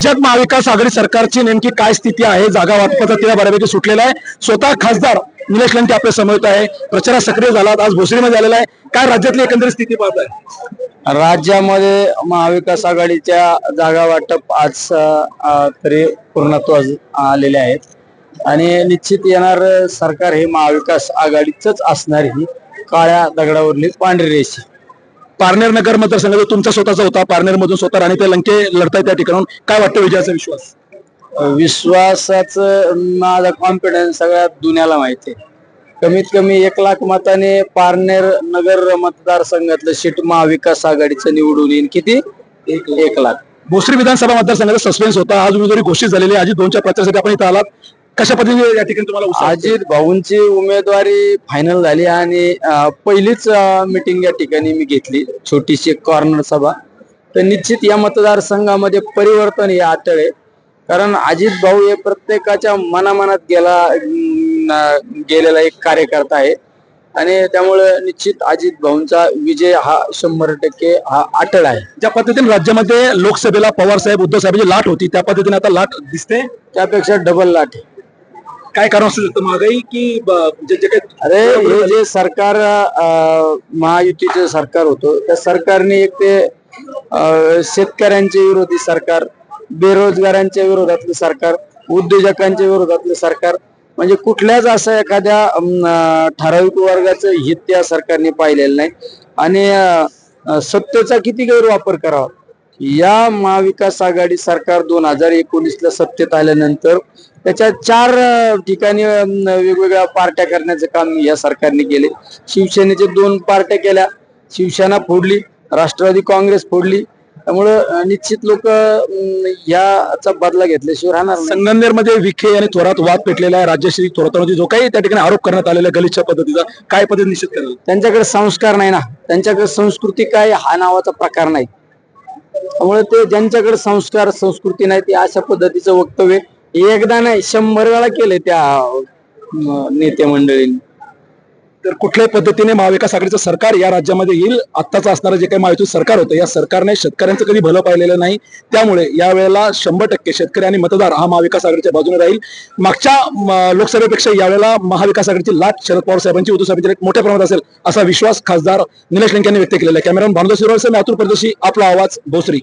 राज्यात महाविकास आघाडी सरकारची नेमकी काय स्थिती आहे? जागा वाटपाचा तिला बऱ्यापैकी सुटलेला आहे. स्वतः खासदार निलेश लंके आपल्यासमोर आहे. प्रचारात सक्रिय झालात. आज भोसरीमध्ये आलेला आहे. काय राज्यातली एकंदरीत स्थिती पाहत आहे राज्यामध्ये महाविकास आघाडीच्या जागा वाटप आज तरी पूर्णत्व आलेले आहेत. आणि निश्चित येणार सरकार हे महाविकास आघाडीच असणार ही काळ्या दगडावरली पांढरी रेषी. पारनेर नगर मतदारसंघाचा तुमचा स्वतःचा होता पारनेर मधून स्वतः राणी ते लंके लढताय त्या ठिकाणून काय वाटतं विजयाचा विश्वास? विश्वासाचं माझा कॉन्फिडन्स सगळ्या दुनियाला माहिती आहे. कमीत कमी एक लाख मताने पारनेर नगर मतदारसंघातलं सीट महाविकास आघाडीचं निवडून येईल किती? एक लाख. भोसरी विधानसभा मतदारसंघाचा सस्पेन्स होता. आज उमेदवारी घोषित झालेली आजी दोनच्या प्रचारासाठी आपण इथं आलात. कशा पद्धतीने या ठिकाणी तुम्हाला? अजित भाऊंची उमेदवारी फायनल झाली आणि पहिलीच मिटिंग या ठिकाणी मी घेतली छोटीशी कॉर्नर सभा. तर निश्चित या मतदारसंघामध्ये परिवर्तन हे आहे. कारण अजित भाऊ हे प्रत्येकाच्या मनामनात गेला गेलेला एक कार्यकर्ता आहे. आणि त्यामुळे निश्चित अजित भाऊंचा विजय हा शंभर टक्के हा अटळ आहे. ज्या पद्धतीने राज्यामध्ये लोकसभेला पवार साहेब उद्धव साहेबांची लाट होती त्या पद्धतीने आता लाट दिसते? त्यापेक्षा डबल लाट आहे. काय कारण असू शकतं महागाई की ब- जे जे काही अरे हे जे सरकार अं, महायुतीचे सरकार होतं त्या सरकारने एक ते अं, विरोधी सरकार बेरोजगारांच्या विरोधातलं सरकार उद्योजकांच्या विरोधातलं सरकार म्हणजे कुठल्याच असं एखाद्या अं, ठराविक वर्गाचं हित त्या सरकारने पाहिलेलं नाही. आणि अं, सत्तेचा किती गैरवापर करावा? या महाविकास आघाडी सरकार दोन हजार एकोणीस ला सत्तेत आल्यानंतर त्याच्या चार ठिकाणी वेगवेगळ्या पार्ट्या करण्याचं काम या सरकारने केले. शिवसेनेचे दोन पार्ट्या केल्या. शिवसेना फोडली राष्ट्रवादी काँग्रेस फोडली. त्यामुळं निश्चित लोक याचा बदला घेतल्याशिवाय राहणार संगमनेरमध्ये विखे आणि थोरात वाद पेटलेला आहे. राज्यश्री थोरातांवरती जो काही त्या ठिकाणी आरोप करण्यात आलेला गलिच्छ पद्धतीचा काय पद्धती निश्चित कराल त्यांच्याकडे संस्कार नाही ना. त्यांच्याकडे संस्कृती काय हा नावाचा प्रकार नाही. त्यामुळे ते ज्यांच्याकडे संस्कार संस्कृती नाही ते अशा पद्धतीचं वक्तव्य एकदा नाही शंभर वेळा केले त्या नेते मंडळींनी. तर कुठल्याही पद्धतीने महाविकास आघाडीचं सरकार या राज्यामध्ये येईल. आत्ताचं असणारं जे काही महायुतीचं सरकार होतं या सरकारने शेतकऱ्यांचं कधी भलं पाहिलेलं नाही. त्यामुळे यावेळेला शंभर टक्के शेतकरी आणि मतदार हा महाविकास आघाडीच्या बाजूने राहील. मागच्या लोकसभेपेक्षा यावेळेला महाविकास आघाडीची लाट शरद पवार साहेबांची उद्धव साहेबांची लाट मोठ्या प्रमाणात असेल असा विश्वास खासदार निलेश लंके यांनी व्यक्त केलेला आहे. कॅमेरामन भानुदास शिरोळे मी अतुल आपला आवाज भोसरी.